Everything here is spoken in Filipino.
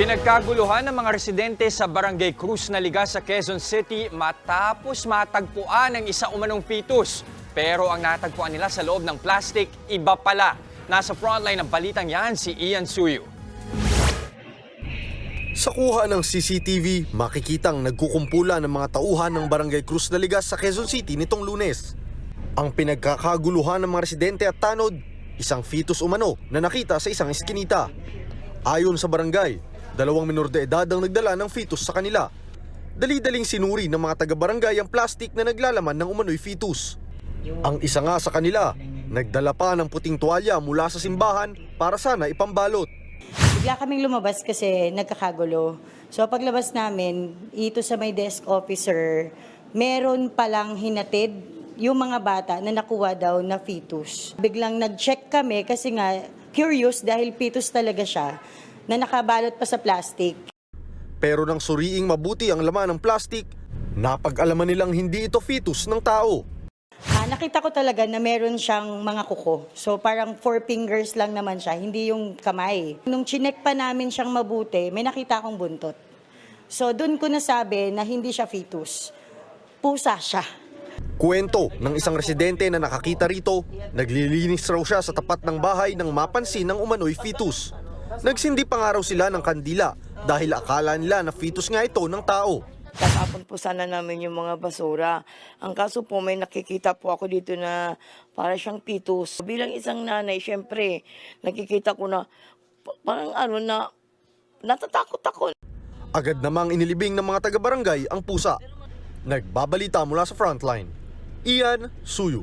Pinagkaguluhan ng mga residente sa Barangay Cruz na Liga sa Quezon City matapos matagpuan ang isa umanong fetus. Pero ang natagpuan nila sa loob ng plastic, iba pala. Nasa frontline ng balitang yan si Ian Suyo. Sa kuha ng CCTV, makikitang nagkukumpulan ng mga tauhan ng Barangay Cruz de Ligas sa Quezon City nitong lunes. Ang pinagkakaguluhan ng mga residente at tanod, isang fetus umano na nakita sa isang eskinita. Ayon sa barangay, dalawang minor de edad ang nagdala ng fetus sa kanila. Dali-daling sinuri ng mga taga-barangay ang plastic na naglalaman ng umano'y fetus. Ang isa nga sa kanila, nagdala pa ng puting tuwalya mula sa simbahan para sana ipambalot. Bigla kaming lumabas kasi nagkakagulo. So paglabas namin, ito sa may desk officer, meron palang hinatid yung mga bata na nakuha daw na fetus. Biglang nag-check kami kasi nga curious dahil fetus talaga siya na nakabalot pa sa plastic. Pero nang suriing mabuti ang laman ng plastic, napag-alaman nilang hindi ito fetus ng tao. Ah, nakita ko talaga na meron siyang mga kuko. So parang four fingers lang naman siya, hindi yung kamay. Nung chinek pa namin siyang mabuti, may nakita akong buntot. So doon ko nasabi na hindi siya fetus. Pusa siya. Kwento ng isang residente na nakakita rito, naglilinis raw siya sa tapat ng bahay nang mapansin ng umano'y fetus. Nagsindi pa nga raw sila ng kandila dahil akala nila na fetus nga ito ng tao. Tatapon po sana namin yung mga basura. Ang kaso po, may nakikita po ako dito na para siyang pitus. Bilang isang nanay, syempre, nakikita ko na pa- parang ano na, natatakot ako. Agad namang inilibing ng mga taga-barangay ang pusa. Nagbabalita mula sa frontline. Ian Suyu,